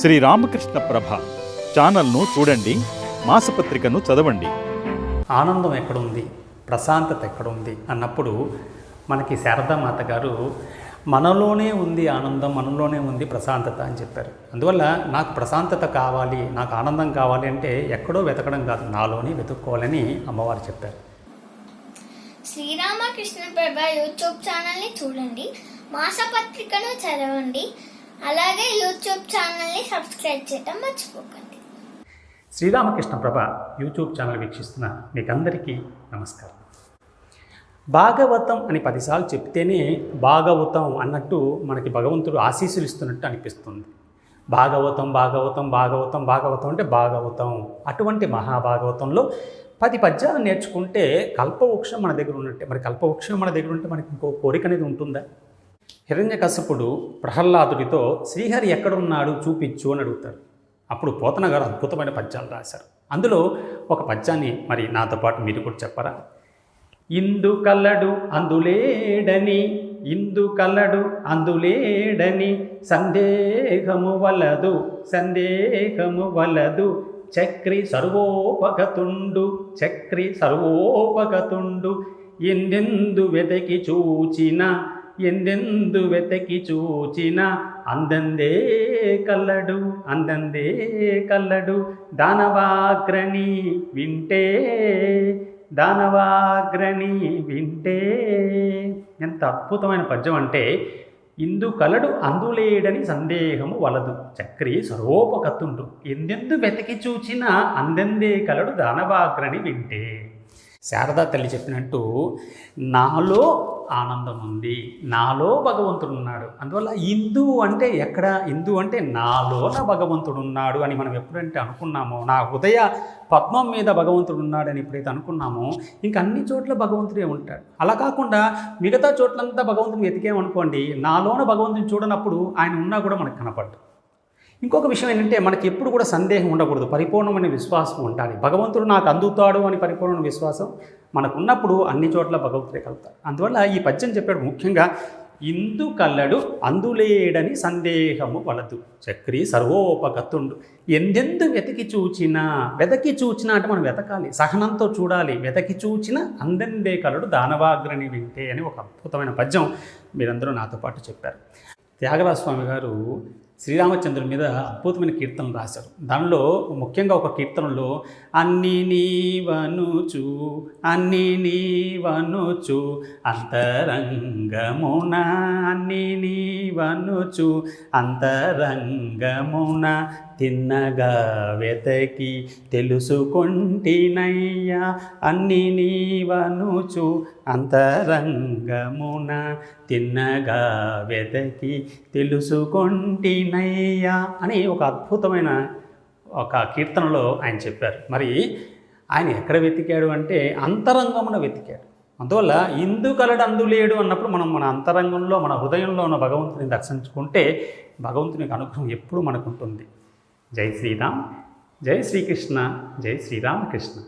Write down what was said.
శ్రీ రామకృష్ణ ప్రభ ఛానల్ను చూడండి మాసపత్రికను చదవండి. ఆనందం ఎక్కడుంది? ప్రశాంతత ఎక్కడుంది? అన్నప్పుడు మనకి శారదామాత గారు మనలోనే ఉంది ఆనందం మనలోనే ఉంది ప్రశాంతత అని చెప్పారు. అందువల్ల నాకు ప్రశాంతత కావాలి నాకు ఆనందం కావాలి అంటే ఎక్కడో వెతకడం కాదు నాలోనే వెతుక్కోవాలని అమ్మవారు చెప్పారు. శ్రీరామకృష్ణ ప్రభ యూట్యూబ్ ఛానల్ని చూడండి మాసపత్రికను చదవండి. అలాగే యూట్యూబ్ ఛానల్ని సబ్స్క్రైబ్ చేయడం మర్చిపోకండి. శ్రీరామకృష్ణ ప్రభ యూట్యూబ్ ఛానల్ వీక్షిస్తున్న మీకందరికీ నమస్కారం. భాగవతం అని పదిసార్లు చెప్తేనే భాగవతం అన్నట్టు మనకి భగవంతుడు ఆశీస్సులు ఇస్తున్నట్టు అనిపిస్తుంది. భాగవతం భాగవతం భాగవతం భాగవతం అంటే భాగవతం. అటువంటి మహాభాగవతంలో పది పద్యాలు నేర్చుకుంటే కల్పవృక్షం మన దగ్గర ఉన్నట్టే. మరి కల్పవృక్షం మన దగ్గర ఉంటే మనకి ఇంకో కోరిక అనేది ఉంటుందా? హిరణ్యకశపుడు ప్రహ్లాదుడితో శ్రీహరి ఎక్కడున్నాడు? చూపించు అని అడుగుతారు అప్పుడు పోతన గారు అద్భుతమైన పద్యాలు రాశారు. అందులో ఒక పద్యాన్ని మరి నాతో పాటు మీరు కూడా చెప్పరా? ఇందు కల్లడు అందులేడని ఇందు కల్లడు అందులేడని సందేహము వలదు సందేహము వలదు చక్రి సర్వోపగతుండు చక్రి సర్వోపగతుండు ఎందెందు వెతకి చూచిన ఎందెందు వెతకి చూచిన అందందే కల్లడు అందందే కల్లడు. దానవాగ్రణి వింటే దానవాగ్రణి వింటే. ఎంత అద్భుతమైన పద్యం అంటే ఇందు కలడు అందులేడని సందేహము వలదు. చక్రి సర్వోపకత్తుండు ఎందెందు వెతికి చూచిన అందెందే కలడు దానవాగ్రణి వింటే. శారదా తల్లి చెప్పినట్టు నాలో ఆనందం ఉంది నాలో భగవంతుడు ఉన్నాడు అందువల్ల హిందూ అంటే ఎక్కడ? హిందూ అంటే నాలోన భగవంతుడు ఉన్నాడు అని మనం ఎప్పుడంటే అనుకున్నామో నా హృదయ పద్మం మీద భగవంతుడు ఉన్నాడని ఎప్పుడైతే అనుకున్నామో ఇంక అన్ని చోట్ల భగవంతుడే ఉంటాడు. అలా కాకుండా మిగతా చోట్లంతా భగవంతుని వెతికేమనుకోండి నాలోన భగవంతుని చూడనప్పుడు ఆయన ఉన్నా కూడా మనకు కనపడ్డు ఇంకొక విషయం ఏంటంటే మనకి ఎప్పుడు కూడా సందేహం ఉండకూడదు. పరిపూర్ణమైన విశ్వాసం ఉండాలి. భగవంతుడు నాకు అందుతాడు అని పరిపూర్ణమైన విశ్వాసం మనకున్నప్పుడు అన్ని చోట్ల భగవంతుడే కలుగుతారు అందువల్ల ఈ పద్యం చెప్పాడు ముఖ్యంగా ఇందు కల్లడు అందులేడని సందేహము వలదు. చక్రి సర్వోపగతుండు ఎందెందు వెతికి చూచినా వెతకి చూచినా అంటే మనం వెతకాలి. సహనంతో చూడాలి. వెతకి చూచిన అందెందే కలడు దానవాగ్రని వింటే అని ఒక అద్భుతమైన పద్యం మీరందరూ నాతో పాటు చెప్పారు. త్యాగరాజ స్వామి గారు శ్రీరామచంద్రుడి మీద అద్భుతమైన కీర్తనలు రాశారు. దానిలో ముఖ్యంగా ఒక కీర్తనలో అన్ని నీవనుచు అన్ని నీవనుచు అంతరంగమున అన్ని నీవనుచు అంతరంగమున తిన్నగా వెతకి తెలుసుకొంటినయ్యా అన్ని నీవనుచు అంతరంగమున తిన్నగా వెతకి తెలుసుకొంటినయ్యా అని ఒక అద్భుతమైన ఒక కీర్తనలో ఆయన చెప్పారు. మరి ఆయన ఎక్కడ వెతికాడు అంటే అంతరంగమున వెతికాడు. అందువల్ల ఇందు కలడు అందులేడు అన్నప్పుడు మనం మన అంతరంగంలో మన హృదయంలో ఉన్న భగవంతుని దర్శించుకుంటే భగవంతుని యొక్క అనుగ్రహం ఎప్పుడూ మనకు ఉంటుంది जय श्री राम जय श्री कृष्ण जय श्री राम कृष्ण